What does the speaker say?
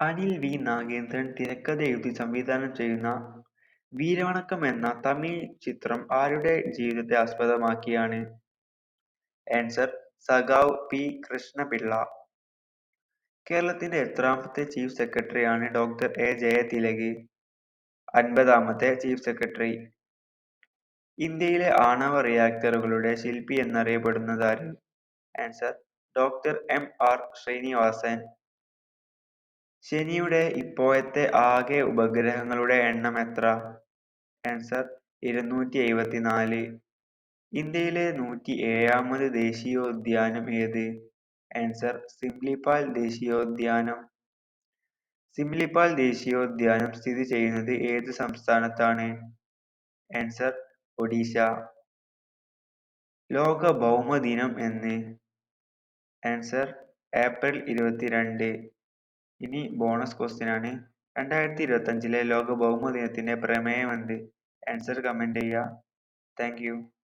Anil V Nagendran തിരക്കഥയെഴുതി സംവിധാനം ചെയ്യുന്ന വീരവണക്കം എന്ന തമിഴ് ചിത്രം ആരുടെ ജീവിതത്തെ ആസ്പദമാക്കിയാണ്? ആൻസർ സഖാവ് പി. കൃഷ്ണപിള്ള. കേരളത്തിന്റെ എത്രാമത്തെ ചീഫ് സെക്രട്ടറിയാണ് ഡോക്ടർ എ. ജയതിലക്? അൻപതാമത്തെ ചീഫ് സെക്രട്ടറി. ഇന്ത്യയിലെ ആണവ റിയാക്ടറുകളുടെ ശില്പി എന്നറിയപ്പെടുന്നതാര്? Answer doctor M. R. Srinivasan. ശനിയുടെ ഇപ്പോഴത്തെ ആകെ ഉപഗ്രഹങ്ങളുടെ എണ്ണം എത്ര? ആൻസർ ഇരുന്നൂറ്റിഎഴുപത്തിനാല്. ഇന്ത്യയിലെ നൂറ്റിഏഴാമത് ദേശീയോദ്യാനം ഏത്? ആൻസർ സിംലിപാൽ ദേശീയോദ്യാനം. സിംലിപാൽ ദേശീയോദ്യാനം സ്ഥിതി ചെയ്യുന്നത് ഏത് സംസ്ഥാനത്താണ്? ആൻസർ ഒഡീഷ. ലോക ഭൗമദിനം എന്ന്? ആൻസർ ഏപ്രിൽ ഇരുപത്തിരണ്ട്. ഇനി ബോണസ് ക്വസ്റ്റ്യൻ ആണ്. രണ്ടായിരത്തി ഇരുപത്തഞ്ചിലെ ലോക ഭൗമദിനത്തിന്റെ പ്രമേയം എന്ത്? ആൻസർ കമന്റ് ചെയ്യുക. താങ്ക്.